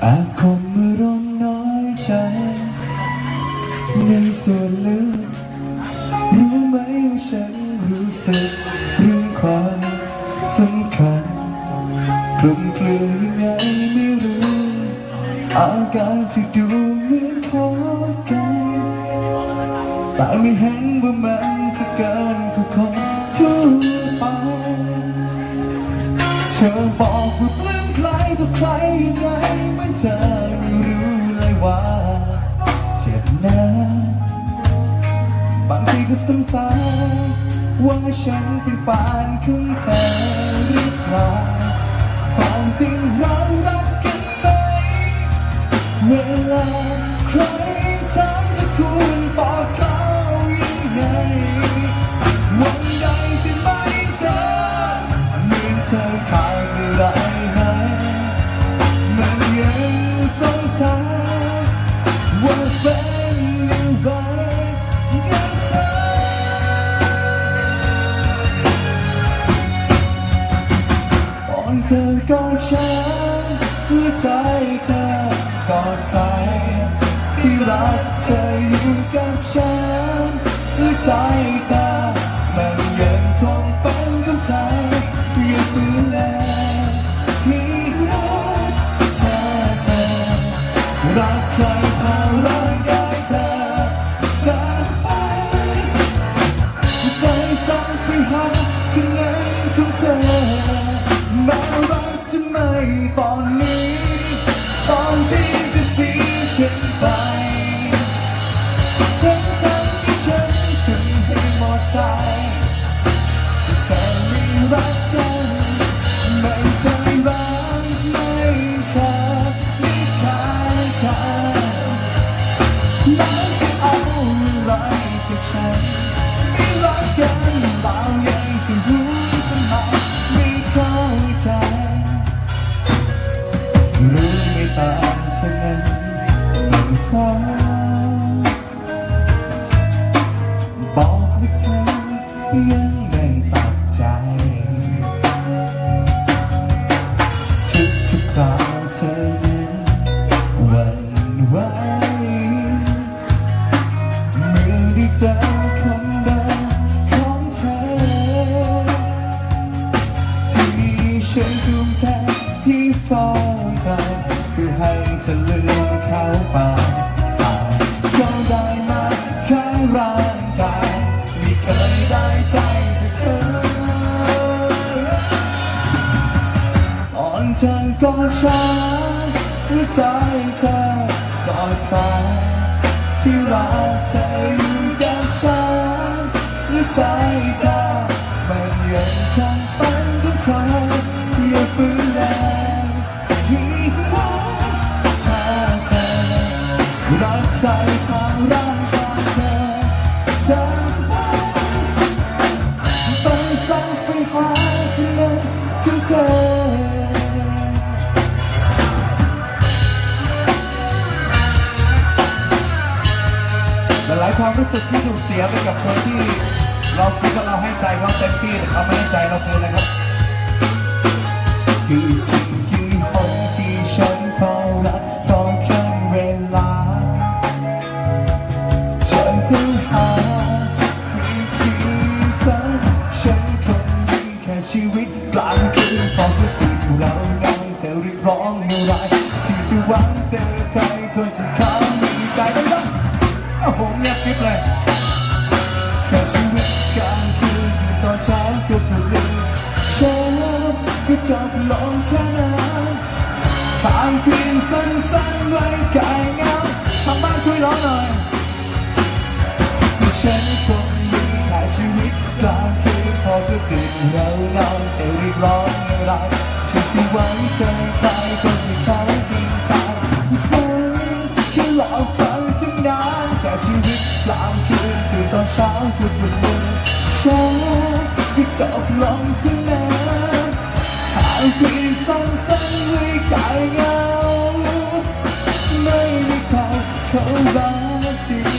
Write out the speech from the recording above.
แอบคมอารมณ์น้อยใจในส่วนลึกรู้ไหมว่าฉันรู้สึกเรื่องความสำคัญกลมกลืนยังไงไม่รู้อาการที่ดูเหมือนขอกันแต่ไม่เห็นว่ามันจะเกินกว่าคนทั่วไปเธอบอกว่าปลื้มใครต่อใครยังไง เธอไม่รู้เลยว่าเจ็บนะบางทีก็สงสัยว่าฉันเป็นแฟนของเธอหรือเปล่าความจริงเรารักกันไหมเวลาใครจะ เธอกอดฉันและใจเธอกอดใครที่รักเธออยู่กับฉันและใจเธอมันยังคงเป็นกับใครอย่าฝืนแลที่รักเธอเธอรักใครพาร่างกายเธอจากไปใจสั่งไปหาคนนั้นของเธอ สีย มันฟ้ เธอลืมเขาไปก็ได้มาแค่ร่างกายไม่เคยได้ใจจากเธอ อ่อนเธอกอดฉันหรือใจเธอกอดใครที่รักเธอ ใครทางร่างกายเธอเธอไปไปสั่งไปหาคนนั้นขอเธอหลายๆความรู้สึกที่ถูกเสียไปกับคนที่เราคิดว่าเราให้ใจเขาเต็มที่แต่เขาไม่ให้ใจเราคืนนะครับคือที่คือ ชีวิตกลางคืนพอทุกทีเรานั่งเธอเรียกร้องอะไรที่จะหวังเจอใครคนที่เขามีใจแล้วนะโอ้โหเงียบกริบเลยแค่ชีวิตกลางคืนตอนเช้าก็เปลี่ยนฉันก็จะลงแค่นั้นผ่านคืนสั้นๆไว้กายเงาทางบ้านช่วยร้องหน่อยฉันคงมีแค่ชีวิตกลางคืน ก็คือเราเราจะรีบร้อนเราช่วยที่ไว้ใจใครก็จะไเขาจริงใจฟังฝันแค่หลอกฝันถึงนานแต่ชีวิตกลางคืนคือตอนเช้าคือปลุกมืฉันก็จบลงทั้งนั้นหากเพีสั้นสั้นวยกายเงาไม่มีใครเข้ากจริง